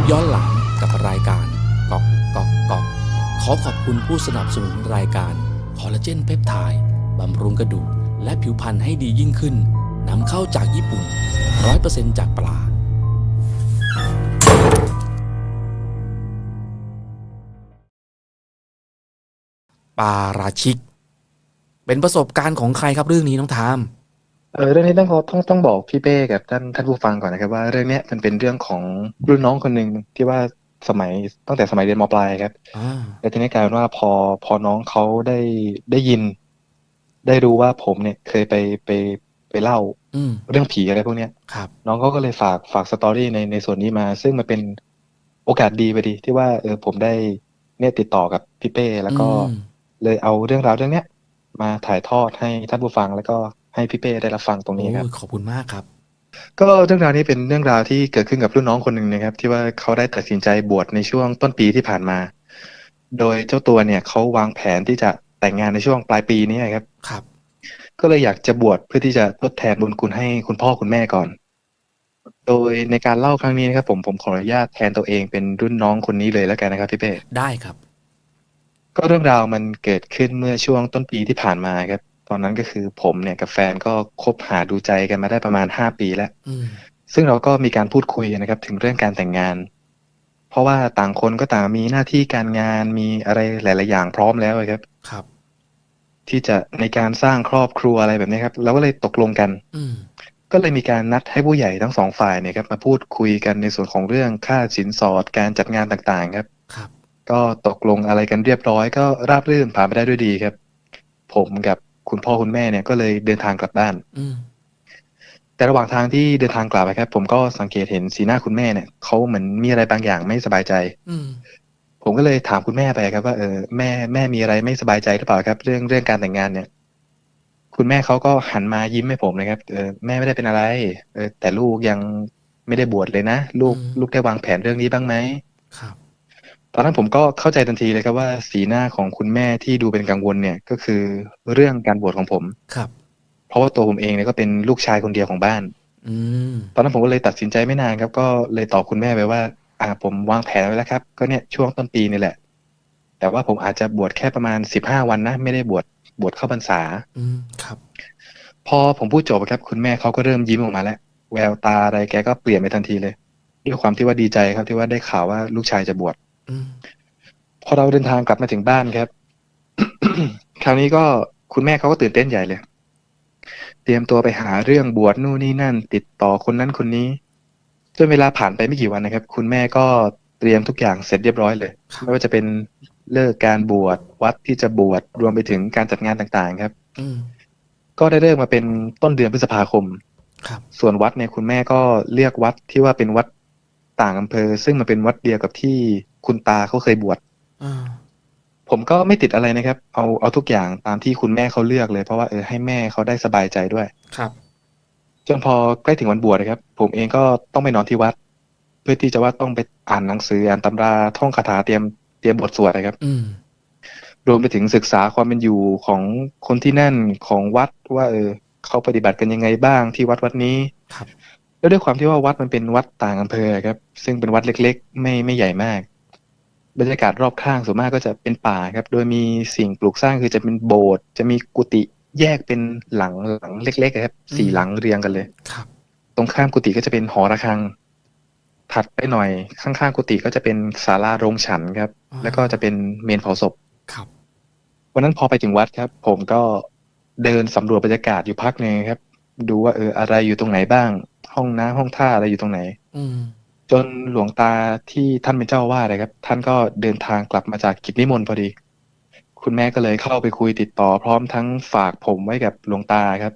ปย้อนหลังกับรายการกอกกอกกอกขอขอบคุณผู้สนับสนุนรายการคอลลาเจนเพปไทด์บำรุงกระดูกและผิวพรรณให้ดียิ่งขึ้นนำเข้าจากญี่ปุ่น 100%จากปลาปาราชิก เป็นประสบการณ์ของใครครับเรื่องนี้น้องทาม เออเรื่องนี้ต้องขอต้องต้องบอกพี่เป้กับท่านท่านผู้ฟังก่อนนะครับว่าเรื่องเนี้ยมันเป็นเรื่องของรุ่นน้องคนหนึ่งที่ว่าสมัยตั้งแต่สมัยเรียนมปลายครับอ่าแล้วทีนี้กลายเป็นว่าพอพอน้องเขาได้ได้ยิน ได้รู้ว่าผมเนี่ยเคยไปไปไปเล่าอืมเรื่องผีอะไรพวกเนี้ยครับ น้องเขาก็เลยฝากฝากสตอรี่ในในส่วนนี้มา ซึ่งมันเป็นโอกาสดีไปดี ที่ว่าเออผมได้เนี่ยติดต่อกับพี่เป้แล้วก็อืมเลยเอาเรื่องราวเรื่องเนี้ยมาถ่ายทอดให้ท่านผู้ฟังแล้วก็ ให้พี่เป้ได้รับฟังตรงนี้ครับโอ้ยขอบคุณมากครับ ก็เรื่องราวนี้เป็นเรื่องราวที่เกิดขึ้นกับรุ่นน้องคนหนึ่งนะครับ ที่ว่าเขาได้ตัดสินใจบวชในช่วงต้นปีที่ผ่านมา โดยเจ้าตัวเนี่ยเขาวางแผนที่จะแต่งงานในช่วงปลายปีนี้ครับครับ ก็เลยอยากจะบวชเพื่อที่จะทดแทนบุญคุณให้คุณพ่อคุณแม่ก่อน โดยในการเล่าครั้งนี้นะครับ ผมผมขออนุญาตแทนตัวเองเป็นรุ่นน้องคนนี้เลยแล้วกันนะครับพี่เป้ได้ครับ ก็เรื่องราวมันเกิดขึ้นเมื่อช่วงต้นปีที่ผ่านมาครับ ตอนนั้นก็คือผมเนี่ยกับแฟนก็คบหาดูใจกันมาได้ประมาณห้าปีแล้วอืมซึ่งเราก็มีการพูดคุยนะครับ ถึงเรื่องการแต่งงาน เพราะว่าต่างคนก็ต่างมีหน้าที่การงานมีอะไรหลาย ๆ อย่างพร้อมแล้วครับ ครับ ที่จะในการสร้างครอบครัวอะไรแบบนี้ครับเราก็เลยตกลงกัน อืมก็เลยมีการนัดให้ผู้ใหญ่ทั้งสองฝ่ายเนี่ยครับ มาพูดคุยกันในส่วนของเรื่องค่าสินสอดการจัดงานต่างๆ ครับ ครับ ก็ตกลงอะไรกันเรียบร้อย ก็ราบรื่นผ่านไปได้ด้วยดีครับ ผมกับ คุณพ่อคุณแม่เนี่ยก็เลยเดินทางกลับบ้านอืมแต่ระหว่างทางที่เดินทางกลับนะครับ ผมก็สังเกตเห็นสีหน้าคุณแม่เนี่ยเขาเหมือนมีอะไรบางอย่างไม่สบายใจอืมผมก็เลยถามคุณแม่ไปครับว่าเออแม่แม่มีอะไรไม่สบายใจหรือเปล่าครับ เรื่องเรื่องการแต่งงานเนี่ย คุณแม่เขาก็หันมายิ้มให้ผมนะครับเออแม่ไม่ได้เป็นอะไร เออ แต่ลูกยังไม่ได้บวชเลยนะลูกอืมลูกได้วางแผนเรื่องนี้บ้างไหมครับ ตอนนั้นผมก็เข้าใจทันทีเลยครับว่าสีหน้าของคุณแม่ที่ดูเป็นกังวลเนี่ยก็คือเรื่องการบวชของผมครับ เพราะว่าตัวผมเองเนี่ยก็เป็นลูกชายคนเดียวของบ้านอืมตอนนั้นผมก็เลยตัดสินใจไม่นานครับ ก็เลยตอบคุณแม่ไปว่า อ่าผมวางแผนไว้แล้วครับ ก็เนี่ยช่วงต้นปีนี่แหละ แต่ว่าผมอาจจะบวชแค่ประมาณสิบห้าวันนะ ไม่ได้บวชบวชเข้าพรรษา อืมครับ พอผมพูดจบครับ คุณแม่เขาก็เริ่มยิ้มออกมาแล้ว แววตาอะไรแกก็เปลี่ยนไปทันทีเลย ด้วยความที่ว่าดีใจครับที่ว่าได้ข่าวว่าลูกชายจะบวชอืม พอเราเดินทางกลับมาถึงบ้านครับ คราวนี้ก็คุณแม่เขาก็ตื่นเต้นใหญ่เลย เตรียมตัวไปหาเรื่องบวชนู่นนี่นั่น ติดต่อคนนั้นคนนี้จนเวลาผ่านไปไม่กี่วันนะครับ คุณแม่ก็เตรียมทุกอย่างเสร็จเรียบร้อยเลยครับไม่ว่าจะเป็นเลิกการบวชวัดที่จะบวชรวมไปถึงการจัดงานต่างๆ ครับอืมก็ได้เลิกมาเป็นต้นเดือนพฤษภาคม ครับ ส่วนวัดเนี่ยคุณแม่ก็เลือกวัดที่ว่าเป็นวัด ต่างอำเภอ ซึ่งมันเป็นวัดเดียวกับที่คุณตาเขาเคยบวชอ่าผมก็ไม่ติดอะไรนะครับ เอาเอาทุกอย่างตามที่คุณแม่เขาเลือกเลย เพราะว่าเออให้แม่เขาได้สบายใจด้วย ครับ จนพอใกล้ถึงวันบวชนะครับ ผมเองก็ต้องไปนอนที่วัด เพื่อที่จะว่าต้องไปอ่านหนังสืออ่านตำราท่องคาถาเตรียมเตรียมบทสวดนะครับ อืมรวมไปถึงศึกษาความเป็นอยู่ของคนที่นั่นของวัดว่า เออเขาปฏิบัติกันยังไงบ้างที่วัดวัดนี้ครับ แล้วด้วยความที่ว่าวัดมันเป็นวัดต่างอำเภอครับ ซึ่งเป็นวัดเล็ก ๆ ไม่ไม่ใหญ่มาก บรรยากาศรอบข้างส่วนมากก็จะเป็นป่าครับ โดยมีสิ่งปลูกสร้างคือจะเป็นโบสถ์จะมีกุฏิแยกเป็นหลังหลังเล็กๆครับสี่หลังเรียงกันเลยครับ ตรงข้ามกุฏิก็จะเป็นหอระฆัง ถัดไปหน่อยข้างๆกุฏิก็จะเป็นศาลาโรงฉันครับอ่าแล้วก็จะเป็นเมนเผาศพครับวันนั้นพอไปถึงวัดครับ ผมก็เดินสำรวจบรรยากาศอยู่พักหนึงครับ ดูว่าเอออะไรอยู่ตรงไหนบ้าง ห้องน้ำห้องท่าอะไรอยู่ตรงไหน อืม จนหลวงตาที่ท่านเป็นเจ้าอาวาสนะครับ ท่านก็เดินทางกลับมาจากกิจนิมนต์พอดี คุณแม่ก็เลยเข้าไปคุยติดต่อ พร้อมทั้งฝากผมไว้กับหลวงตาครับ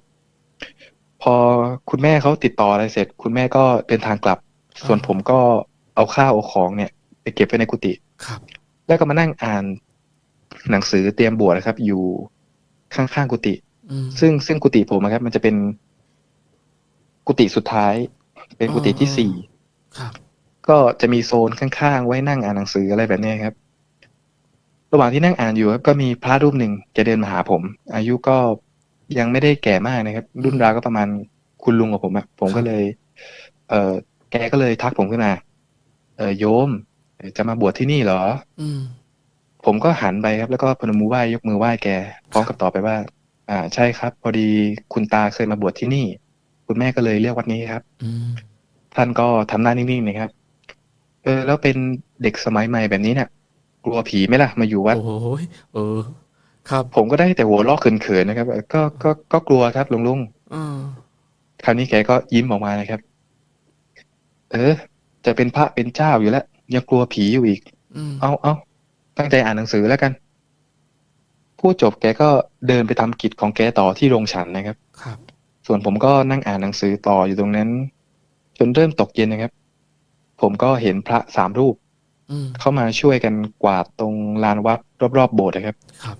พอคุณแม่เขาติดต่ออะไรเสร็จ คุณแม่ก็เดินทางกลับ ส่วนผมก็เอาข้าวเอาของเนี่ย ไปเก็บไว้ในกุฏิครับ แล้วก็มานั่งอ่านหนังสือเตรียมบวชนะครับ อยู่ข้างๆกุฏิอืมซึ่งซึ่งกุฏิผมอะครับ มันจะเป็น กุฏิสุดท้าย เป็นกุฏิที่อ๋อสี่ครับก็จะมีโซนข้างๆ ไว้นั่งอ่านหนังสืออะไรแบบเนี้ยครับ ระหว่างที่นั่งอ่านอยู่ครับก็มีพระรูปหนึ่งแกเดินมาหาผม อายุก็ยังไม่ได้แก่มากนะครับ รุ่นราวก็ประมาณคุณลุงกับผมอะผมก็เลย เออแกก็เลยทักผมขึ้นมา เออโยมเอ่อจะมาบวชที่นี่เหรอ อืมผมก็หันไปครับ แล้วก็พนมมือไหว้ยกมือไหว้แกพร้อมกับตอบไปว่า อ่า ใช่ครับ พอดีคุณตาเคยมาบวชที่นี่ คุณแม่ก็เลยเรียกวัดนี้ครับอืมท่านก็ทำหน้านิ่งๆนะครับ เออ แล้วเป็นเด็กสมัยใหม่แบบนี้เนี่ยกลัวผีไหมล่ะมาอยู่วัดโอ้ยเออ ครับ ผมก็ได้แต่หัวเราะเขินๆนะครับเออก็ก็ก็กลัวครับลุงลุงอืมคราวนี้แกก็ยิ้มออกมานะครับ เออ จะเป็นพระเป็นเจ้าอยู่แล้วยังกลัวผีอยู่อีกอืมเอาเอาตั้งใจอ่านหนังสือแล้วกันพูดจบแกก็เดินไปทำกิจของแกต่อที่โรงฉันนะครับ ครับ ส่วนผมก็นั่งอ่านหนังสือต่ออยู่ตรงนั้น จนเริ่มตกเย็นนะครับ ผมก็เห็นพระสามรูปอืมเข้ามาช่วยกันกวาดตรงลานวัดรอบๆโบสถ์นะครับ ครับ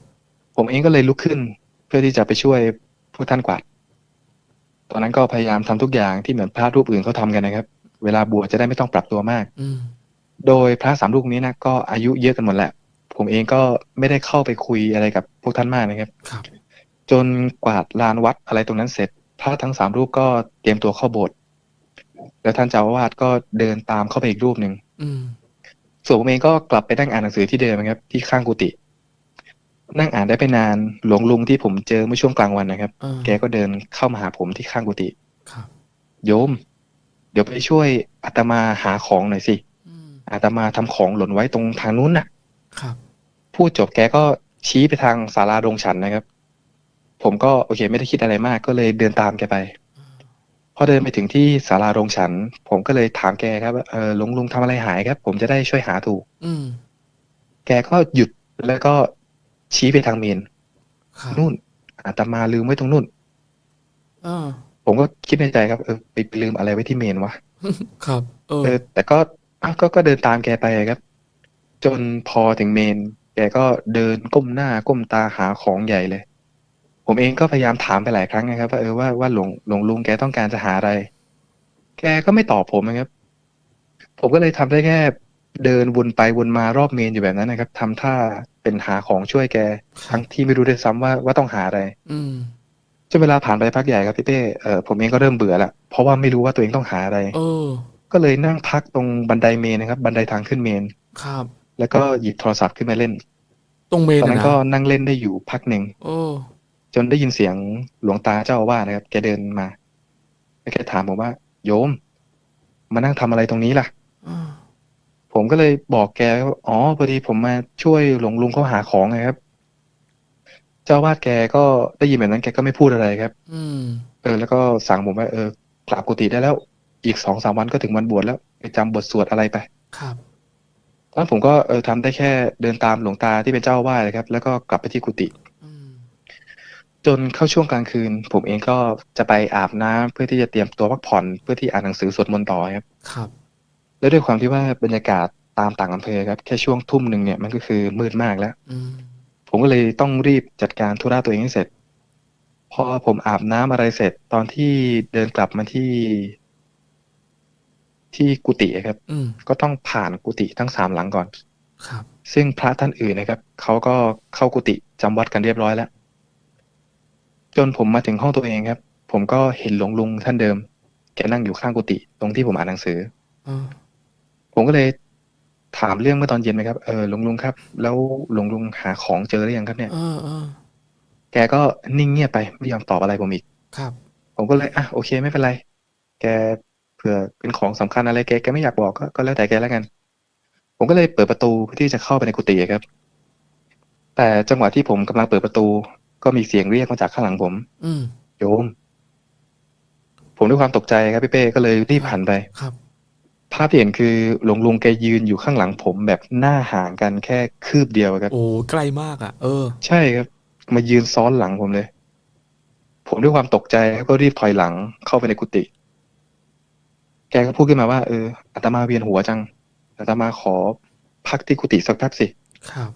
ผมเองก็เลยลุกขึ้น เพื่อที่จะไปช่วยพวกท่านกวาด ตอนนั้นก็พยายามทำทุกอย่างที่เหมือนพระรูปอื่นเขาทำกันนะครับ เวลาบวชจะได้ไม่ต้องปรับตัวมาก อืมโดยพระสามรูปนี้นะก็อายุเยอะกันหมดแหละ ผมเองก็ไม่ได้เข้าไปคุยอะไรกับพวกท่านมากนะครับ ครับ จนกวาดลานวัดอะไรตรงนั้นเสร็จพ ระทั้งสามรูปก็เตรียมตัวเข้าโบสถ์แล้วท่านเจ้าอาวาสก็เดินตามเข้าไปอีกรูปหนึ่งอืมส่วนผมเองก็กลับไปนั่งอ่านหนังสือที่เดิมนะครับ ที่ข้างกุฏินั่งอ่านได้ไปนานหลวงลุงที่ผมเจอเมื่อช่วงกลางวันนะครับอ่าแกก็เดินเข้ามาหาผมที่ข้างกุฏิครับโยม เดี๋ยวไปช่วยอาตมาหาของหน่อยสิอืมอาตมาทำของหล่นไว้ตรงทางนู้นน่ะ ครับ พูดจบแกก็ชี้ไปทางศาลาโรงฉันนะครับ ผมก็โอเค ไม่ได้คิดอะไรมากก็เลยเดินตามแกไปพอเดินไปถึงที่ศาลาโรงฉัน ผมก็เลยถามแกครับว่าเออลุงลุงทำอะไรหายครับ ผมจะได้ช่วยหาถูก อืมแกก็หยุดแล้วก็ชี้ไปทางเมนครับนู่นอาตมาลืมไว้ตรงนู่น อ่าผมก็คิดในใจครับเออไปลืมอะไรไว้ที่เมนวะครับ เออ เออ แต่ก็อ้าวก็ก็เดินตามแกไปครับ จนพอถึงเมน แกก็เดินก้มหน้าก้มตาหาของใหญ่เลย ผมเองก็พยายามถามไปหลายครั้งนะครับว่าเออว่าว่าหลวงหลวงลุงแกต้องการจะหาอะไร แกก็ไม่ตอบผมนะครับ ผมก็เลยทำได้แค่เดินวนไปวนมารอบเมนอยู่แบบนั้นนะครับทำท่าเป็นหาของช่วยแกทั้งที่ไม่รู้ด้วยซ้ำว่าว่าต้องหาอะไร อืมจนเวลาผ่านไปพักใหญ่ครับพี่เป้เออผมเองก็เริ่มเบื่อละเพราะว่าไม่รู้ว่าตัวเองต้องหาอะไรเออก็เลยนั่งพักตรงบันไดเมนนะครับ บันไดทางขึ้นเมนครับ แล้วก็หยิบโทรศัพท์ขึ้นมาเล่น ตรงเมนตอนอะนั้นนะก็นั่งเล่นได้อยู่พักหนึ่งโอ้ จนได้ยินเสียงหลวงตาเจ้าอาวาสนะครับ แกเดินมาแล้วแกถามผมว่า โยม มานั่งทำอะไรตรงนี้ล่ะอ่าผมก็เลยบอกแกว่าอ๋อพอดีผมมาช่วยหลวงลุงเขาหาของไงครับ เจ้าอาวาสแกก็ได้ยินแบบนั้นแกก็ไม่พูดอะไรครับ อืม เออ แล้วก็สั่งผมว่าเออกลับกุฏิได้แล้ว อีกสองสามวันก็ถึงวันบวชแล้วไปจำบทสวดอะไรไป ครับตอนนั้นผมก็เออทำได้แค่เดินตามหลวงตาที่เป็นเจ้าอาวาสเลยครับ แล้วก็กลับไปที่กุฏิอืม จนเข้าช่วงกลางคืน ผมเองก็จะไปอาบน้ำเพื่อที่จะเตรียมตัวพักผ่อนเพื่อที่อ่านหนังสือสวดมนต์ต่อครับ ครับ แล้วด้วยความที่ว่าบรรยากาศตามต่างอำเภอครับ แค่ช่วงทุ่มหนึ่งเนี่ยมันก็คือมืดมากแล้ว อืม ผมก็เลยต้องรีบจัดการธุระตัวเองให้เสร็จ พอผมอาบน้ำอะไรเสร็จตอนที่เดินกลับมาที่ที่กุฏิอะครับ อืม ก็ต้องผ่านกุฏิทั้งสามหลังก่อน ครับ ซึ่งพระท่านอื่นนะครับเขาก็เข้ากุฏิจำวัดกันเรียบร้อยแล้ว จนผมมาถึงห้องตัวเองครับ ผมก็เห็นหลวงลุงท่านเดิม แกนั่งอยู่ข้างกุฏิตรงที่ผมอ่านหนังสืออ่าผมก็เลยถามเรื่องเมื่อตอนเย็นไหมครับ เออหลวงลุงครับ แล้วหลวงลุงหาของเจอหรือยังครับเนี่ยอ่าอ่าแกก็นิ่งเงียบไปไม่ยอมตอบอะไรผมอีก ครับ ผมก็เลยอะโอเคไม่เป็นไร แกเผื่อเป็นของสำคัญอะไรแกแกไม่อยากบอกก็ก็แล้วแต่แกแล้วกัน ผมก็เลยเปิดประตูเพื่อที่จะเข้าไปในกุฏิครับ แต่จังหวะที่ผมกำลังเปิดประตู ก็มีเสียงเรียกมาจากข้างหลังผม อืมโยม ผมด้วยความตกใจครับพี่เป้ก็เลยรีบหันไปครับ ภาพที่เห็นคือหลวงลุงแกยืนอยู่ข้างหลังผมแบบหน้าห่างกันแค่คืบเดียวครับ โอ้ใกล้มากอะ เออ ใช่ครับ มายืนซ้อนหลังผมเลย ผมด้วยความตกใจก็รีบถอยหลังเข้าไปในกุฏิแกก็พูดขึ้นมาว่าเอออาตมาเวียนหัวจังอาตมาขอพักที่กุฏิสักแป๊บสิครับ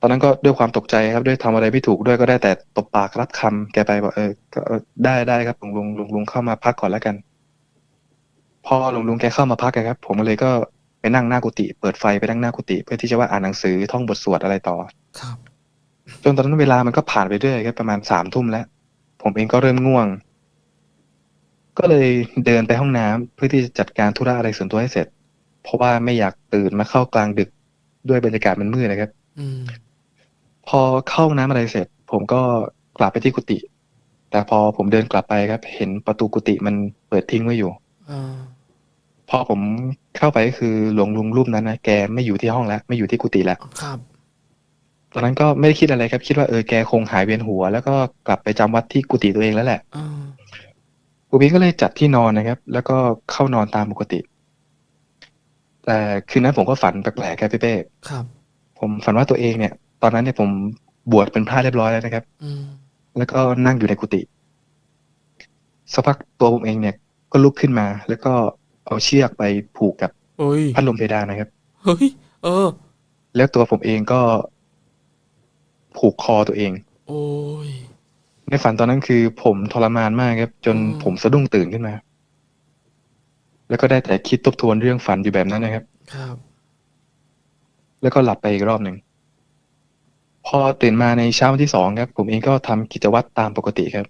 ตอนนั้นก็ด้วยความตกใจครับด้วยทำอะไรไม่ถูกด้วยก็ได้แต่ตบปากรับคำแกไปบอกเออก็เออได้ได้ครับหลวงลุงหลวงลุงเข้ามาพักก่อนแล้วกัน พอหลวงลุงแกเข้ามาพักอะครับ ผมก็เลยก็ไปนั่งหน้ากุฏิเปิดไฟไปนั่งหน้ากุฏิเพื่อที่จะว่าอ่านหนังสือท่องบทสวดอะไรต่อ ครับ จนตอนนั้นเวลามันก็ผ่านไปเรื่อยครับประมาณสามทุ่มแล้ว ผมเองก็เริ่มง่วง ก็เลยเดินไปห้องน้ำเพื่อที่จะจัดการธุระอะไรส่วนตัวให้เสร็จพเพราะว่าไม่อยากตื่นมาเข้ากลางดึกด้วยบรรยากาศมันมืดนะครับอืม พอเข้าห้องน้ำอะไรเสร็จ ผมก็กลับไปที่กุฏิแต่พอผมเดินกลับไปครับ เห็นประตูกุฏิมันเปิดทิ้งไว้อยู่อ่าพอผมเข้าไปก็คือหลวงลุงรูปนั้นนะแกไม่อยู่ที่ห้องแล้ว ไม่อยู่ที่กุฏิแล้วครับตอนนั้นก็ไม่ได้คิดอะไรครับ คิดว่าเออแกคงหายเวียนหัว แล้วก็กลับไปจำวัดที่กุฏิตัวเองแล้วแหละอ่ากูบินก็เลยจัดที่นอนนะครับ แล้วก็เข้านอนตามปกติ แต่คืนนั้นผมก็ฝันแปลกๆครับพี่เป้ครับ ผมฝันว่าตัวเองเนี่ย ตอนนั้นเนี่ยผมบวชเป็นพระเรียบร้อยแล้วนะครับอืมแล้วก็นั่งอยู่ในกุฏิสักพักตัวผมเองเนี่ย ก็ลุกขึ้นมา แล้วก็เอาเชือกไปผูกกับโอ้ยพัดลมเพดานนะครับเฮ้ยเออ แล้วตัวผมเองก็ผูกคอตัวเอง โอ้ยในฝันตอนนั้นคือผมทรมานมากครับ จนอืมผมสะดุ้งตื่นขึ้นมา แล้วก็ได้แต่คิดทบทวนเรื่องฝันอยู่แบบนั้นนะครับ ครับ แล้วก็หลับไปอีกรอบหนึ่ง พอตื่นมาในเช้าวันที่สองครับ ผมเองก็ทำกิจวัตรตามปกติครับ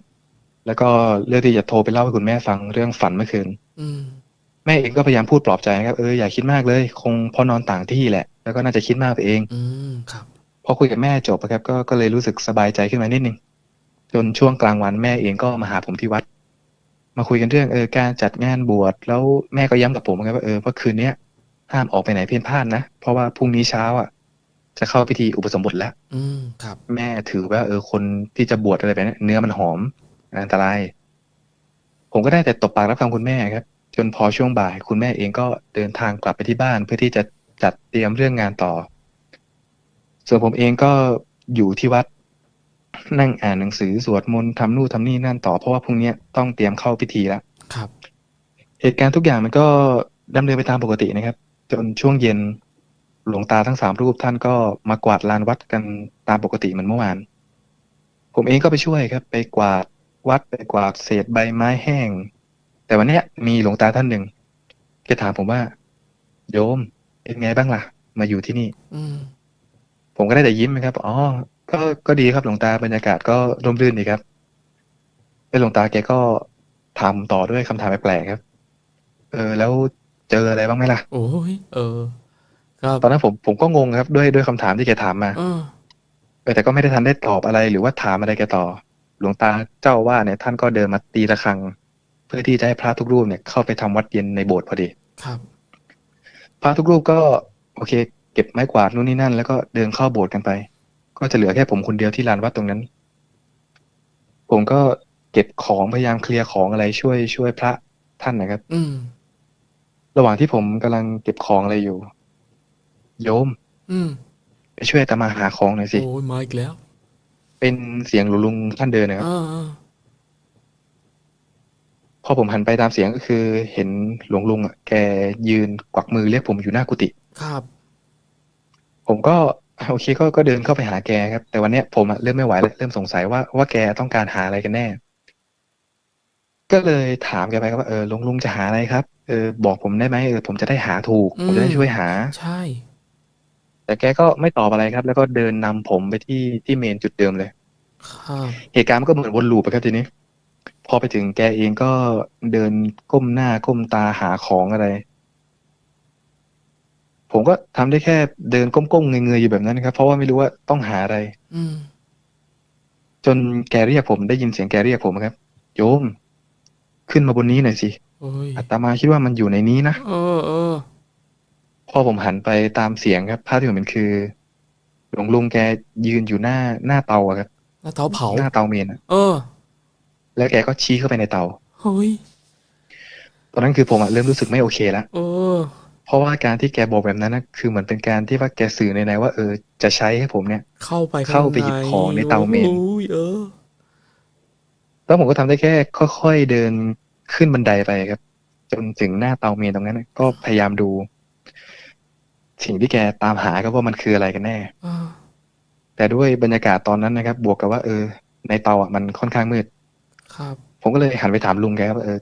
แล้วก็เลือกที่จะโทรไปเล่าให้คุณแม่ฟังเรื่องฝันเมื่อคืนอืมแม่เองก็พยายามพูดปลอบใจนะครับเอออย่าคิดมากเลย คงเพอนอนต่างที่แหละ แล้วก็น่าจะคิดมากไปเองอืมครับ พอคุยกับแม่จบอะครับก็ก็เลยรู้สึกสบายใจขึ้นมานิดนึงจนช่วงกลางวันแม่เองก็มาหาผมที่วัด มาคุยกันเรื่องเออการจัดงานบวชแล้วแม่ก็ย้ำกับผมครับว่าเออว่าคืนเนี้ยห้ามออกไปไหนเพี้ยนพลาดนะเพราะว่าพรุ่งนี้เช้าอะ จะเข้าพิธีอุปสมบทแล้ว อืมครับ แม่ถือว่า เออคนที่จะบวชอะไรแบบนี้เนื้อมันหอมอันตราย ผมก็ได้แต่ตบปากรับคำคุณแม่ครับ จนพอช่วงบ่าย คุณแม่เองก็เดินทางกลับไปที่บ้าน เพื่อที่จะจัดเตรียมเรื่องงานต่อ ส่วนผมเองก็อยู่ที่วัดนั่งอ่านหนังสือสวดมนต์ทำนู่นทำนี่นั่นต่อเพราะว่าพรุ่งนี้ต้องเตรียมเข้าพิธีแล้วครับ เหตุการณ์ทุกอย่างมันก็ดำเนินไปตามปกตินะครับ จนช่วงเย็น หลวงตาทั้งสามรูปท่านก็มากวาดลานวัดกันตามปกติเหมือนเมื่อวาน ผมเองก็ไปช่วยครับ ไปกวาดวัดไปกวาดเศษใบไม้แห้ง แต่วันเนี้ยมีหลวงตาท่านหนึ่งแกถามผมว่า โยมเป็นไงบ้างล่ะ มาอยู่ที่นี่ อืมผมก็ได้แต่ยิ้มนะครับอ๋อก็ก็ดีครับหลวงตาบรรยากาศก็ร่มรื่นดีครับแล้วหลวงตาแกก็ถามผมต่อด้วยคำถามแปลกๆครับ เออ แล้วเจออะไรบ้างไหมล่ะ โอ้ยเออครับ ตอนนั้นผมผมก็งงครับ ด้วยด้วยคำถามที่แกถามมาเออเออแต่ก็ไม่ได้ทันได้ตอบอะไร หรือว่าถามอะไรแกต่อ หลวงตาเจ้าอาว่าสเนี่ย ท่านก็เดินมาตีระฆัง เพื่อที่จะให้พระทุกรูปเนี่ย เข้าไปทำวัดเย็นในโบสถ์พอดีครับ พระทุกรูปก็ โอเค เก็บไม้กวาดนู่นนี่นั่น แล้วก็เดินเข้าโบสถ์กันไป ก็จะเหลือแค่ผมคนเดียวที่ลานวัดตรงนั้น ผมก็เก็บของพยายามเคลียร์ของอะไรช่วยช่วยพระท่านนะครับ อืมระหว่างที่ผมกำลังเก็บของอะไรอยู่ โยม อืมไปช่วยอาตมาหาของหน่อยสิ โอ้ยมาอีกแล้วเป็นเสียงหลวงลุงท่านเดินนะครับ อ่าอ่าพอผมหันไปตามเสียงก็คือ เห็นหลวงลุงอะแกยืนกวักมือเรียกผมอยู่หน้ากุฏิ ครับผมก็โอเคก็ก็เดินเข้าไปหาแกครับ แต่วันเนี้ยผมอะเริ่มไม่ไหวแล้วเริ่มสงสัยว่าว่าแกต้องการหาอะไรกันแน่ ก็เลยถามแกไปครับว่าเออหลวงลุงจะหาอะไรครับเออบอกผมได้ไหมเออผมจะได้หาถูก ผมจะได้ช่วยหา ใช่ แต่แกก็ไม่ตอบอะไรครับ แล้วก็เดินนำผมไปที่ที่เมนจุดเดิมเลยครับเหตุการณ์มันก็เหมือนวนลูปไปครับทีนี้ พอไปถึงแกเองก็เดินก้มหน้าก้มตาหาของอะไร ผมก็ทำได้แค่เดินก้มๆเงยๆอยู่แบบนั้นนะครับ เพราะว่าไม่รู้ว่าต้องหาอะไร อืมจนแกเรียกผมได้ยินเสียงแกเรียกผมครับ โยม ขึ้นมาบนนี้หน่อยสิโอ้ยอาตมาคิดว่ามันอยู่ในนี้นะเออเออ พอผมหันไปตามเสียงครับ ภาพที่ผมเห็นคือหลวงลุงแกยืนอยู่หน้าหน้าเตาอะครับ หน้าเตาเผา หน้าเตาเมนอะเออ แล้วแกก็ชี้เข้าไปในเตา เฮ้ย ตอนนั้นคือผมอะเริ่มรู้สึกไม่โอเคแล้ว เออ เพราะว่าการที่แกบอกแบบนั้นนะคือเหมือนเป็นการที่ว่าแกสื่อในในๆว่า เออ จะใช้ให้ผมเนี่ย เข้าไปเข้าไปหยิบของในเตาเมนโอ้ยเออ แล้วผมก็ทำได้แค่ ค่อยๆเดินขึ้นบันไดไปครับ จนถึงหน้าเตาเมนตรงนั้นนะก็พยายามดู สิ่งที่แกตามหาก็ว่ามันคืออะไรกันแน่อ่าแต่ด้วยบรรยากาศตอนนั้นนะครับ บวกกับว่า เออ ในเตาอะมันค่อนข้างมืด ครับ ผมก็เลยหันไปถามลุงแกว่าเออ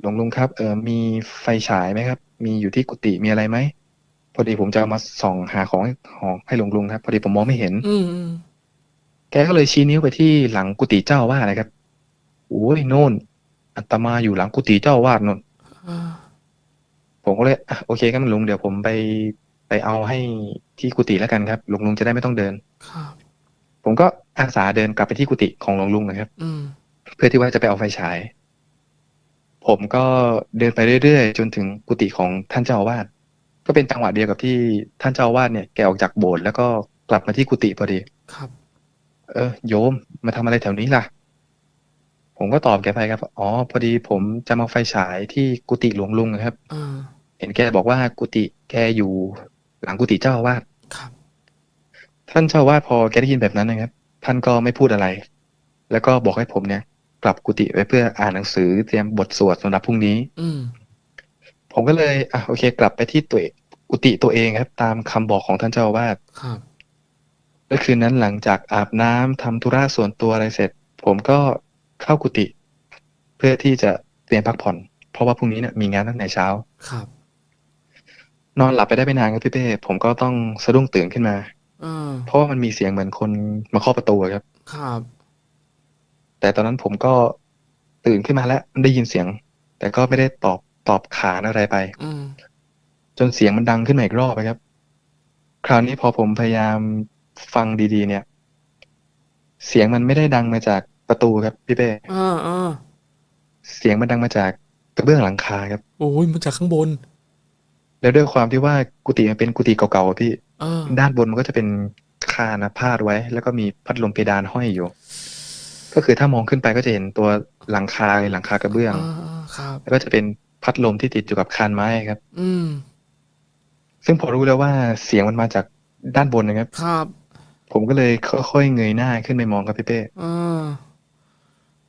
หลวงลุงครับ เออมีไฟฉายไหมครับ มีอยู่ที่กุฏิมีอะไรไหมพอดีผมจะเอามาส่องหาของให้ของให้หลวงลุงครับ พอดีผมมองไม่เห็น อืมอืมแกก็เลยชี้นิ้วไปที่หลังกุฏิเจ้าอาว่าสนะครับโอ้ยโน่นอัตมาอยู่หลังกุฏิเจ้าอาวาสนนอ่าผผมก็เลยอะโอเคครับลุงเดี๋ยวผมไป ไปเอาให้ที่กุฏิแล้วกันครับลุงลุงจะได้ไม่ต้องเดิน ครับ ผมก็อาสาเดินกลับไปที่กุฏิของหลวงลุงนะครับ อืม เพื่อที่ว่าจะไปเอาไฟฉาย ผมก็เดินไปเรื่อยๆ จนถึงกุฏิของท่านเจ้าอาวาส ก็เป็นจังหวะเดียวกับที่ท่านเจ้าอาวาสเนี่ยแกออกจากโบสถ์แล้วก็กลับมาที่กุฏิพอดี ครับ เออโยมมาทำอะไรแถวนี้ล่ะ ผมก็ตอบแกไปครับ อ๋อ พอดีผมจะมาเอาไฟฉายที่กุฏิหลวงลุงนะครับ อ่า เห็นแกบอกว่ากุฏิแกอยู่ หลังกุฏิเจ้าอาวาสครับท่านเจ้าอาวาสพอแกได้ยินแบบนั้นนะครับ ท่านก็ไม่พูดอะไร แล้วก็บอกให้ผมเนี่ย กลับกุฏิไปเพื่ออ่านหนังสือเตรียมบทสวดสำหรับพรุ่งนี้ อืมผมก็เลยอะโอเค กลับไปที่ตัวเองกุฏิตัวเองครับ ตามคำบอกของท่านเจ้าอาวาสครับและคืนนั้นหลังจากอาบน้ำทำธุระส่วนตัวอะไรเสร็จ ผมก็เข้ากุฏิเพื่อที่จะเตรียมพักผ่อน เพราะว่าพรุ่งนี้เนี่ยมีงานตั้งแต่เช้าครับ นอนหลับไปได้ไม่นานครับพี่เป้ผมก็ต้องสะดุ้งตื่นขึ้นมาอ่าเพราะว่ามันมีเสียงเหมือนคนมาเคาะประตูอะครับ ครับ แต่ตอนนั้นผมก็ตื่นขึ้นมาแล้วได้ยินเสียง แต่ก็ไม่ได้ตอบตอบขานอะไรไป อืมจนเสียงมันดังขึ้นมาอีกรอบนะครับ คราวนี้พอผมพยายามฟังดีๆ เนี่ย เสียงมันไม่ได้ดังมาจากประตูครับพี่เป้อ่าอ่าเสียงมันดังมาจากกระเบื้องหลังคาครับ โอ้ยมาจากข้างบน แล้วด้วยความที่ว่ากุฏิมันเป็นกุฏิเก่าๆอะพี่ เออด้านบนมันก็จะเป็นคานนะพาดไว้ แล้วก็มีพัดลมเพดานห้อยอยู่ ก็คือถ้ามองขึ้นไปก็จะเห็นตัวหลังคาหลังคากระเบื้องอ่าอ่าครับ แล้วก็จะเป็นพัดลมที่ติดอยู่กับคานไม้ครับ อืม ซึ่งพอรู้แล้วว่าเสียงมันมาจากด้านบนนะครับ ครับ ผมก็เลยค่อยๆเงยหน้าขึ้นไปมองครับพี่เป้อ่า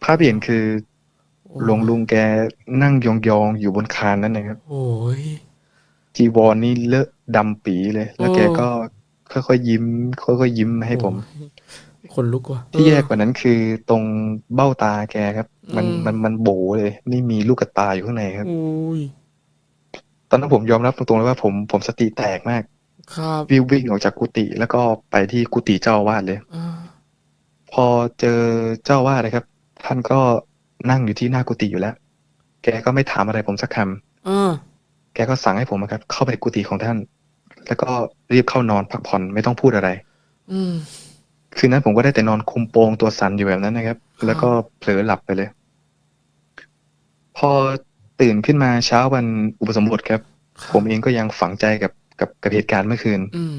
ภาพที่เห็นคือโอ้หลวงลุงแกนั่งยองๆอยู่บนคานนั้นนะครับ โอ้ย จีวรนี่เลอะดำปีเลย แล้วโอ้แกก็ค่อยๆยิ้มค่อยๆยิ้มให้ผมโอ้ยคนลุกว่ะที่เออแย่กว่านั้นคือตรงเบ้าตาแกครับ มันอืมมันมันโบเลยไม่มีลูกกระตาอยู่ข้างในครับโอ้ยตอนนั้นผมยอมรับตรงๆเลยว่าผมผมสติแตกมาก ครับวิ่งวิ่งออกจากกุฏิแล้วก็ไปที่กุฏิเจ้าอาวาสเลยอ่าพอเจอเจ้าอาวาสนะครับ ท่านก็นั่งอยู่ที่หน้ากุฏิอยู่แล้ว แกก็ไม่ถามอะไรผมสักคำอ่า แกก็สั่งให้ผมอะครับ เข้าไปกุฏิของท่าน แล้วก็รีบเข้านอนพักผ่อนไม่ต้องพูดอะไร อืมคืนนั้นผมก็ได้แต่นอนคุมโปงตัวสั่นอยู่แบบนั้นนะครับ แล้วก็เผลอหลับไปเลย พอตื่นขึ้นมาเช้าวันอุปสมบทครับครับผมเองก็ยังฝังใจกับกับกับเหตุการณ์เมื่อคืนอืม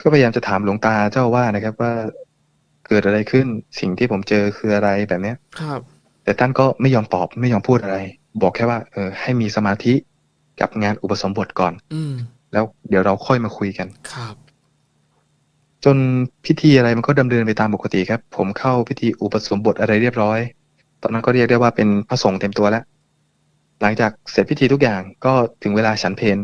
ก็พยายามจะถามหลวงตาเจ้าอาว่าสนะครับ ว่าเกิดอะไรขึ้นสิ่งที่ผมเจอคืออะไรแบบเนี้ยครับ แต่ท่านก็ไม่ยอมตอบไม่ยอมพูดอะไร บอกแค่ว่า เออ ให้มีสมาธิ กับงานอุปสมบทก่อน อืมแล้วเดี๋ยวเราค่อยมาคุยกันครับ จนพิธีอะไรมันก็ดำเนินไปตามปกติครับ ผมเข้าพิธีอุปสมบทอะไรเรียบร้อย ตอนนั้นก็เรียกได้ว่าเป็นพระสงฆ์เต็มตัวแล้ว หลังจากเสร็จพิธีทุกอย่างก็ถึงเวลาฉันเพล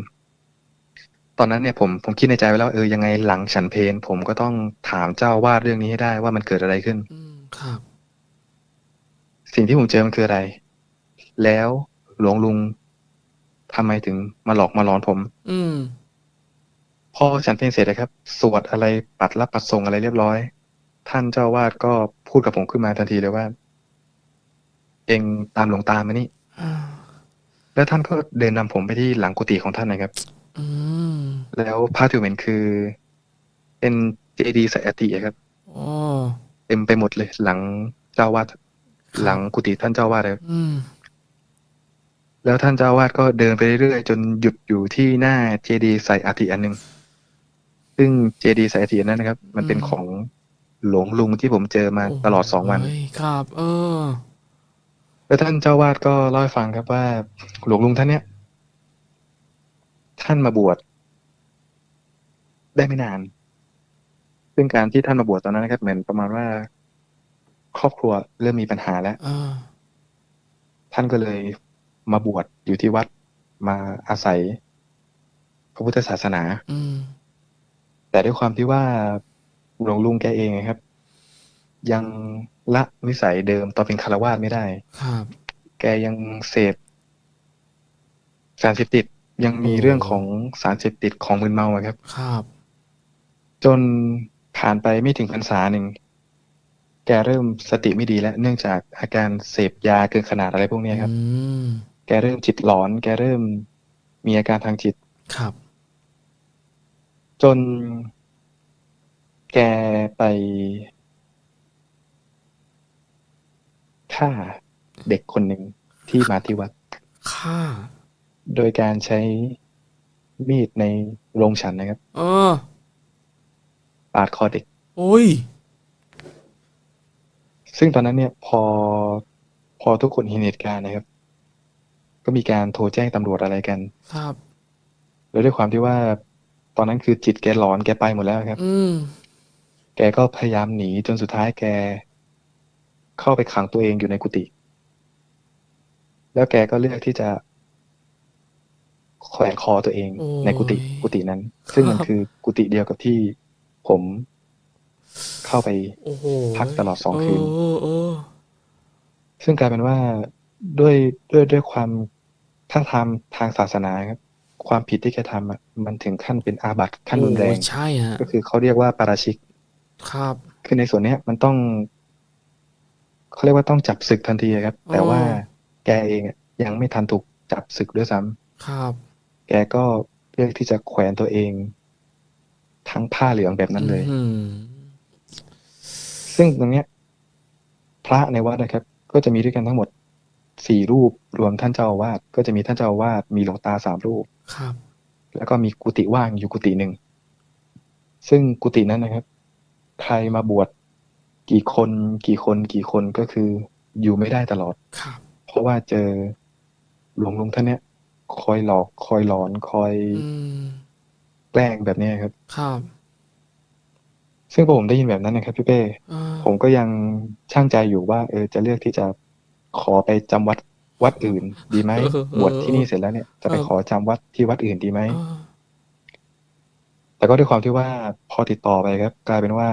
ตอนนั้นเนี่ยผมผมคิดในใจไว้แล้วเออยังไงหลังฉันเพลผมก็ต้องถามเจ้าอาวาดเรื่องนี้ให้ได้ว่ามันเกิดอะไรขึ้นอืมครับ สิ่งที่ผมเจอมันคืออะไร แล้วหลวงลุง ทำไมถึงมาหลอกมาหลอนผม อืมพอฉันเพลงเสร็จนะครับ สวดอะไรปัดรับปัดส่งอะไรเรียบร้อย ท่านเจ้าอาวาดก็พูดกับผมขึ้นมาทันทีเลยว่า เองตามหลวงตามานี่อ่าแล้วท่านก็เดินนำผมไปที่หลังกุฏิของท่านนะครับ อืมแล้วภาพที่ผมเห็นคือ เป็นเจดีย์ใส่อติอะครับอ๋อเต็มไปหมดเลย หลังเจ้าอาวาดหลังกุฏิท่านเจ้าอาวาดเลยอืม แล้วท่านเจ้าอาวาดก็เดินไปเรื่อยๆจนหยุดอยู่ที่หน้าเจดีย์ใส่อติอันหนึ่งซึ่งเจดีย์ใส่อติอันนั้นนะครับ มันเป็นอืมของหลวงลุงที่ผมเจอมาตลอดสองวันโยครับ เออ แล้วท่านเจ้าวาดก็เล่าให้ฟังครับว่า หลวงลุงท่านเนี้ยท่านมาบวชได้ไม่นาน ซึ่งการที่ท่านมาบวชตอนนั้นนะครับ เหมือนประมาณว่า ครอบครัวเริ่มมีปัญหาแล้วอ่าท่านก็เลย มาบวชอยู่ที่วัดมาอาศัย พระพุทธศาสนา อืม แต่ด้วยความที่ว่าหลวงลุงแกเองนะครับ ยังละนิสัยเดิมตอนเป็นคารวาสไม่ได้ ครับ แกยังเสพสารเสพติดยังมีโอ้เรื่องของสารเสพติดของมึนเมาอะครับ ครับ จนผ่านไปไม่ถึงพรรษาหนึ่ง แกเริ่มสติไม่ดีแล้ว เนื่องจากอาการเสพยาเกินขนาดอะไรพวกเนี้ยครับ อืม แกเริ่มจิตหลอน แกเริ่มมีอาการทางจิต ครับ จน แกไปฆ่าเด็กคนหนึ่งที่มาที่วัดค่า โดยการใช้มีดในโรงฉันนะครับ เออ ปาดคอเด็ก โอ้ย ซึ่งตอนนั้นเนี่ย พอ พอทุกคนเห็นเหตุการณ์นะครับ ก็มีการโทรแจ้งตำรวจอะไรกัน ครับ แล้วด้วยความที่ว่า ตอนนั้นคือจิตแกหลอนแกไปหมดแล้วครับ อืม แกก็พยายามหนีจนสุดท้ายแก เข้าไปขังตัวเองอยู่ในกุฏิแล้วแกก็เลือกที่จะแขวนคอตัวเองโอ้ยในกุฏิกุฏินั้น ซึ่งมันครับ คือกุฏิเดียวกับที่ผมเข้าไป โอ้โหพักตลอดสองคืน เออเออซึ่งกลายเป็นว่าด้วยด้วยด้วยความ ถ้าทำทางศาสนาครับความผิดที่แกทำอะมันถึงขั้นเป็นอาบัติขั้นรุนแรงโอ้ยใช่ฮะก็คือเขาเรียกว่าปาราชิก ครับ คือในส่วนเนี้ยมันต้องเขาเรียกว่าต้องจับศึกทันทีครับ แต่ว่าแกเองอะยังไม่ทันถูกจับศึกด้วยซ้ำครับ แกก็เลือกที่จะแขวนตัวเอง ทั้งผ้าเหลืองแบบนั้นเลยอืมซึ่งตรงเนี้ย พระในวัดนะครับ ก็จะมีด้วยกันทั้งหมด สี่รูปรวมท่านเจ้าอาวาสก็จะมีท่านเจ้าอาวาสมีหลวงตาสามรูปครับ แล้วก็มีกุฏิว่างอยู่กุฏิหนึ่งซึ่งกุฏินั้นนะครับ ใครมาบวชกี่คนกี่คนกี่คนก็คืออยู่ไม่ได้ตลอดครับเพราะว่าเจอหลวงลุงท่านเนี้ยคอยหลอก คอยหลอนคอยอืมแกล้งแบบเนี้ยครับ ครับ ซึ่งพอผมได้ยินแบบนั้นนะครับพี่เป้เออผมก็ยังช่างใจอยู่ว่า เออจะเลือกที่จะ ขอไปจำวัดวัดอื่นดีไหมบวชที่นี่เสร็จแล้วเนี่ยจะไปขอจำวัดที่วัดอื่นดีไหมเออแต่ก็ด้วยความที่ว่าพอติดต่อไปครับ กลายเป็นว่า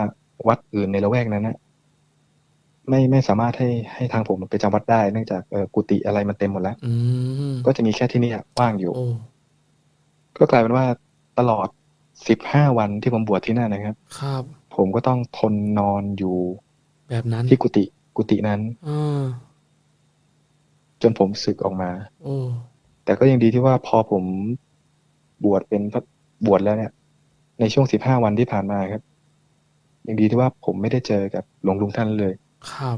วัดอื่นในละแวกนั้นนะไม่ไม่สามารถให้ให้ทางผมไปจำวัดได้เนื่องจากเออกุฏิอะไรมันเต็มหมดแล้วอืมก็จะมีแค่ที่นี่อะว่างอยู่โอ้ก็กลายเป็นว่าตลอดสิบห้าวันที่ผมบวชที่นั่นนะครับ ครับ ผมก็ต้องทนนอนอยู่ แบบนั้นที่กุฏิกุฏินั้นเออ จนผมสึกออกมาโอ้แต่ก็ยังดีที่ว่าพอผมบวชเป็นพระบวชแล้วเนี่ย ในช่วงสิบห้าวันที่ผ่านมาครับ ยังดีที่ว่าผมไม่ได้เจอกับหลวงลุงท่านเลย ครับ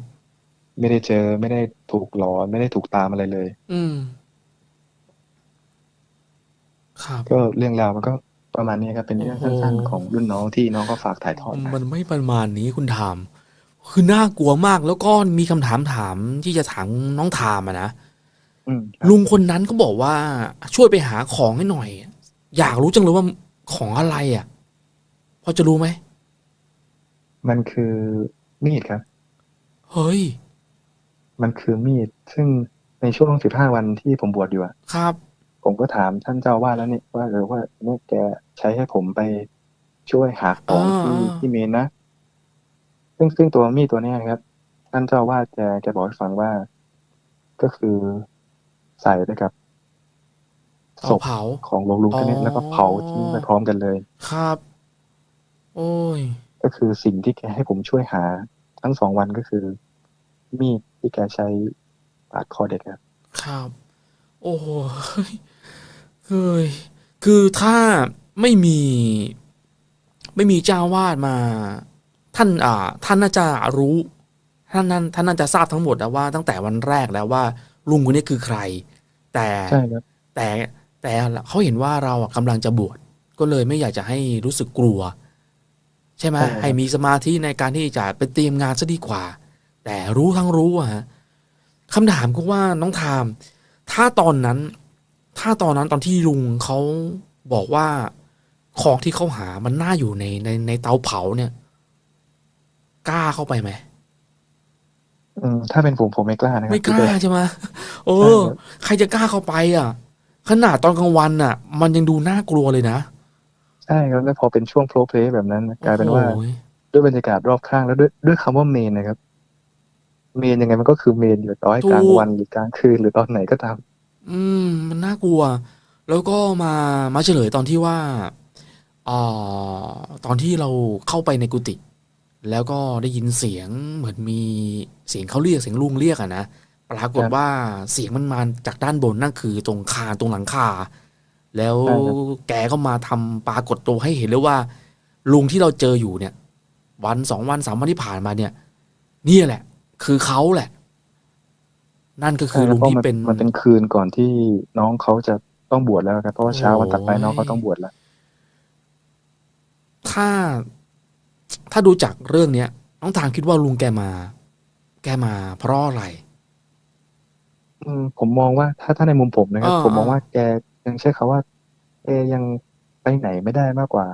ไม่ได้เจอไม่ได้ถูกหลอน ไม่ได้ถูกตามอะไรเลย อืมครับก็เรื่องราวมันก็ประมาณนี้ครับเป็นเรื่องโอ้โหสั้นๆของรุ่นน้องที่น้องเขาฝากถ่ายทอดมา มันไม่ประมาณนี้คุณถาม คือน่ากลัวมากแล้วก็มีคำถามถามที่จะถามน้องถามอะนะอืมครับลุงคนนั้นก็บอกว่าช่วยไปหาของให้หน่อย อยากรู้จังเลยว่าของอะไรอะพอจะรู้ไหมมันคือมีดครับ เฮ้ย มันคือมีด ซึ่งในช่วงสิบห้าวันที่ผมบวชอยู่อะครับ ผมก็ถามท่านเจ้าว่าแล้วนี่ว่าเออว่าเนี่ยแกใช้ให้ผมไปช่วยหาของที่อ่าที่เมนนะ ซึ่งซึ่งตัวมีดตัวเนี้ยครับ ท่านเจ้าว่าแกแกบอกให้ฟังว่า ก็คือใส่ไปกับศเอาพเผาของหลวงลุงท่านเนี้ยอ๋อแล้วก็เผาทิ้งไปพร้อมกันเลย ครับ โอ้ย ก็คือสิ่งที่แกให้ผมช่วยหา ทั้งสองวันก็คือ มีดที่แกใช้ปาดคอเด็กครับ ครับ โอ้โหเฮ้ยเฮ้ยคือถ้าไม่มี ไม่มีเจ้าวาดมา ท่านอ่าท่านน่าจะรู้ท่านนั้นท่านน่าจะทราบทั้งหมดแล้วว่าตั้งแต่วันแรกแล้วว่าลุงคนนี้คือใคร แต่ใช่ครับแต่แต่เขาเห็นว่าเราอะกำลังจะบวชก็เลยไม่อยากจะให้รู้สึกกลัว ใช่ไหมใช่ครับให้มีสมาธิในการที่จะไปเตรียมงานซะดีกว่า แต่รู้ทั้งรู้อะฮะคำถามก็ว่าน้องทาม ถ้าตอนนั้น ถ้าตอนนั้นตอนที่ลุงเขาบอกว่าของที่เขาหามันน่าอยู่ในในในเตาเผาเนี่ย กล้าเข้าไปไหมอืมถ้าเป็นผมผมไม่กล้านะครับไม่กพี่ล้าเป้ใช่ไหมเอใช่อครับใครจะกล้าเข้าไปอะ ขนาดตอนกลางวันอะ มันยังดูน่ากลัวเลยนะใช่ครับแล้วพอเป็นช่วงโปรเพลย์แบบนั้น กลายเป็นว่าโอ้โหด้วยบรรยากาศรอบข้างแล้วด้วยด้วยคำว่าเมนนะครับ เมนยังไงมันก็คือเมนอยู่ต่อให้กลางวันหรือกลางคืนหรือตอนไหนก็ตาม อืม มันน่ากลัว แล้วก็มามาเฉลยตอนที่ว่าอ่าตอนที่เราเข้าไปในกุฏิ แล้วก็ได้ยินเสียงเหมือนมีเสียงเขาเรียกเสียงลุงเรียกอะนะปรากฏครับว่าเสียงมันมาจากด้านบนนั่นคือตรงคานตรงหลังคา แล้วใช่ครับแกก็มาทำปรากฏตัวให้เห็นเลยว่า ลุงที่เราเจออยู่เนี่ย วันสองวันสามวันที่ผ่านมาเนี่ย นี่แหละ คือเขาแหละ นั่นก็คือใช่ลุงเพราะที่มันเป็นมันเป็นคืนก่อนที่น้องเขาจะต้องบวชแล้วครับเพราะว่าเช้าวันถัดไปโอ้ยน้องเขาต้องบวชแล้วถ้า ถ้าดูจากเรื่องเนี้ยน้องทางคิดว่าลุงแกมา แกมาเพราะอะไรอืมผมมองว่าถ้าถ้าในมุมผมนะครับอ่าผมมองอ่าว่าแกยังใช้คำว่าแกยังไปไหนไม่ได้มากกว่า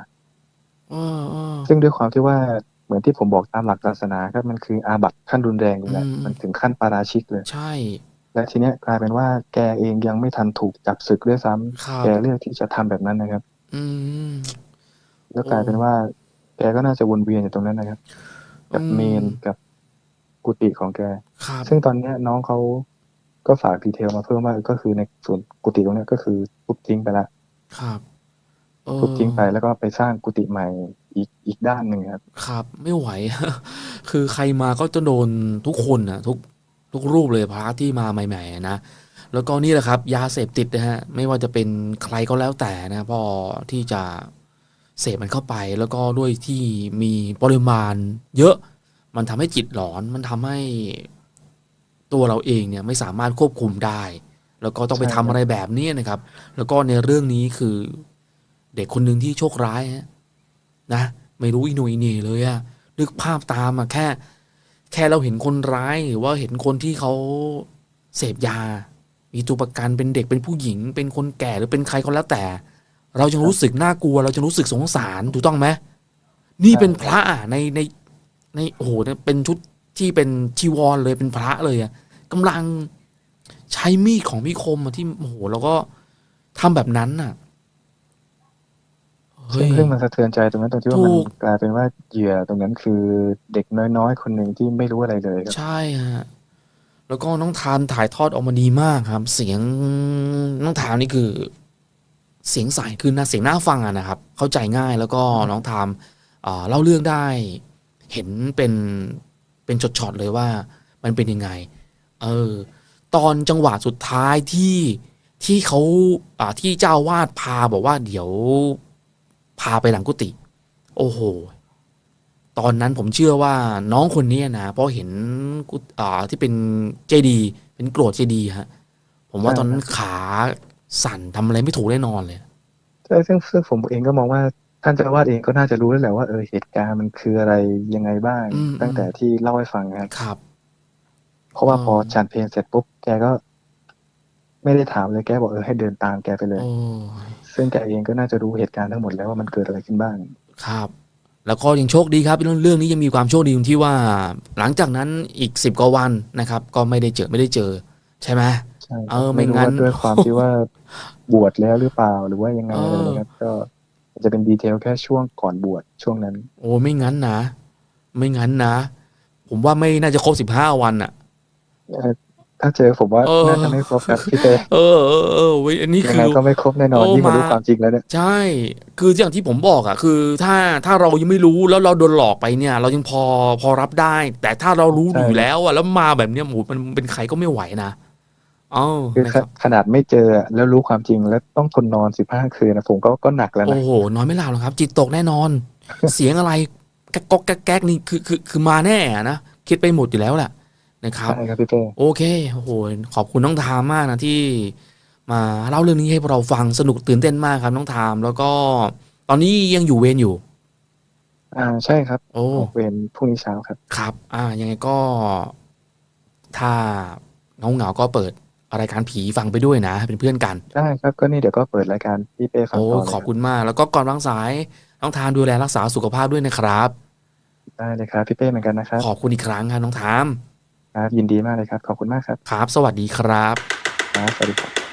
เออเออซึ่งด้วยความที่ว่าเหมือนที่ผมบอกตามหลักศาสนาครับมันคืออาบัติขั้นรุนแรงอยู่แล้วอืมมันถึงขั้นปาราชิกเลย ใช่ และทีเนี้ยกลายเป็นว่าแกเองยังไม่ทันถูกจับศึกด้วยซ้ำครับแกเลือกที่จะทำแบบนั้นนะครับ อืมแล้วกลายเป็นว่า แกก็น่าจะวนเวียนอยู่ตรงนั้นนะครับ กับอืมเมนกับกุฏิของแกครับซึ่งตอนเนี้ยน้องเขาก็ฝากดีเทลมาเพิ่มว่าก็คือในส่วนกุฏิตรงเนี้ยก็คือทุบทิ้งไปละครับเออทุบทิ้งไปแล้วก็ไปสร้างกุฏิใหม่อีกอีกด้านหนึ่งครับ ครับ ไม่ไหว คือใครมาก็จะโดนทุกคนนะทุกทุกรูปเลยพระที่มาใหม่ๆอะนะแล้วก็นี่แหละครับ ยาเสพติดนะฮะไม่ว่าจะเป็นใครก็แล้วแต่นะพอที่จะ เสพมันเข้าไปแล้วก็ด้วยที่มีปริมาณเยอะมันทำให้จิตหลอนมันทำให้ตัวเราเองเนี่ยไม่สามารถควบคุมได้ แล้วก็ต้องไปทำครับอะไรแบบนี้นะครับ แล้วก็ในเรื่องนี้คือเด็กคนหนึ่งที่โชคร้ายนะไม่รู้อีโนอีเนเลยอะนึกภาพตามอะแค่ แค่เราเห็นคนร้ายหรือว่าเห็นคนที่เขาเสพยา มีตัวประกันเป็นเด็กเป็นผู้หญิง เป็นคนแก่หรือเป็นใครก็แล้วแต่ เราจะรู้สึกน่ากลัว เราจะรู้สึกสงสารถูกต้องไหมนี่เป็นพระอะในในในโอ้โหเนี่ยเป็นชุดที่เป็นชีวรเลยเป็นพระเลยอะกำลังใช้มีดของมีคมอะที่โอ้โหแล้วก็ทำแบบนั้นน่ะเฮ้ซึ่ยงซึ่งมันสะเทือนใจตรงนั้นตรงที่ว่ามันถูกกลายเป็นว่าเหยื่อตรงนั้นคือเด็กน้อยๆ คนหนึ่งที่ไม่รู้อะไรเลยครับ ใช่ฮะแล้วก็น้องทามถ่ายทอดออกมาดีมากครับ เสียงน้องทามนี่คือ เสียงใสคือน่าเสียงน่าฟังอะนะครับ เข้าใจง่ายแล้วก็น้องทามอ่าเล่าเรื่องได้เห็นเป็นเป็นช็อตๆเลยว่ามันเป็นยังไง เออ ตอนจังหวะสุดท้ายที่ที่เขาอ่าที่เจ้าอาวาดพาบอกว่าเดี๋ยวพาไปหลังกุฏิโอ้โห ตอนนั้นผมเชื่อว่าน้องคนนี้นะเพราะเห็นกุอ่าที่เป็นเจดี เป็นโกรธเจดีฮะ ผมว่าใช่ตอนนั้นขา สั่นทำอะไรไม่ถูกแน่นอนเลยใช่ซึ่งซึ่งผมเองก็มองว่าท่านเจ้าอาวาดเองก็น่าจะรู้แล้วแหละว่าเออเหตุการณ์มันคืออะไรยังไงบ้างอืมตั้งแต่ที่เล่าให้ฟังครับครับเพราะว่าอ๋อพอฉันเพลงเสร็จปุ๊บแกก็ ไม่ได้ถามเลยแกบอกเออให้เดินตามแกไปเลยโอ้ยซึ่งแกเองก็น่าจะรู้เหตุการณ์ทั้งหมดแล้วว่ามันเกิดอะไรขึ้นบ้าง ครับ แล้วก็ยังโชคดีครับเรื่องเรื่องนี้ยังมีความโชคดีตรงที่ว่า หลังจากนั้นอีกสิบกว่าวันนะครับ ก็ไม่ได้เจอไม่ได้เจอ ใช่ไหมใช่ เออไม่รู้งั้นว่าด้วยความที่ว่าบวชแล้วหรือเปล่าหรือว่ายังไงเออออะไรนะครับก็จะเป็นดีเทลแค่ช่วงก่อนบวชช่วงนั้น โอ้ไม่งั้นนะ ไม่งั้นนะ ผมว่าไม่น่าจะครบสิบห้าวันอะเอ่อถ้าเจอผมว่าเออน่าจะไม่ครบครับพี่เต้เออเออเออเว้ยอันนี้ยังคือไงก็ไม่ครบแน่นอนโอ้ยิ่งมารู้มาความจริงแล้วเนี่ยใช่ คืออย่างที่ผมบอกอะคือ ถ้าถ้าเรายังไม่รู้แล้วเราโดนหลอกไปเนี่ย เรายังพอพอรับได้ แต่ถ้าเรารู้อยู่แล้วอะแล้วมาแบบเนี้ยหมูมันเป็นใครก็ไม่ไหวนะ เอ้าคือนะครับขนาดไม่เจอแล้วรู้ความจริงแล้วต้องทนนอนสิบห้าคืนนะผมก็ก็หนักแล้วนะโอ้โหนอนไม่หลับหรอกครับ จิตตกแน่นอน เสียงอะไรแก๊กก๊อกแก๊กแก๊กนี่คือคือคือมาแน่อะนะคิดไปหมดอยู่แล้วแหละนะครับใช่ครับพี่เต้โอเคโอ้โหขอบคุณน้องทามมากนะที่มาเล่าเรื่องนี้ให้พวกเราฟังสนุกตื่นเต้นมากครับน้องทาม แล้วก็ตอนนี้ยังอยู่เวรอยู่ อ่าใช่ครับ โอ้ออกเวรพรุ่งนี้เช้าครับ ครับ อ่ายังไงก็ ถ้าเงาเหงาๆก็เปิด รายการผีฟังไปด้วยนะ เป็นเพื่อนกัน ได้ครับก็นี่เดี๋ยวก็เปิดรายการพี่เป้ฟังโอ้ต่อเลยขอบคุณมาก แล้วก็ก่อนวางสายน้องทามดูแลรักษาสุขภาพด้วยนะครับ ได้เลยครับพี่เป้เหมือนกันนะครับขอบคุณอีกครั้งครับน้องทามครับยินดีมากเลยครับขอบคุณมากครับครับ สวัสดีครับ ครับสวัสดีครับ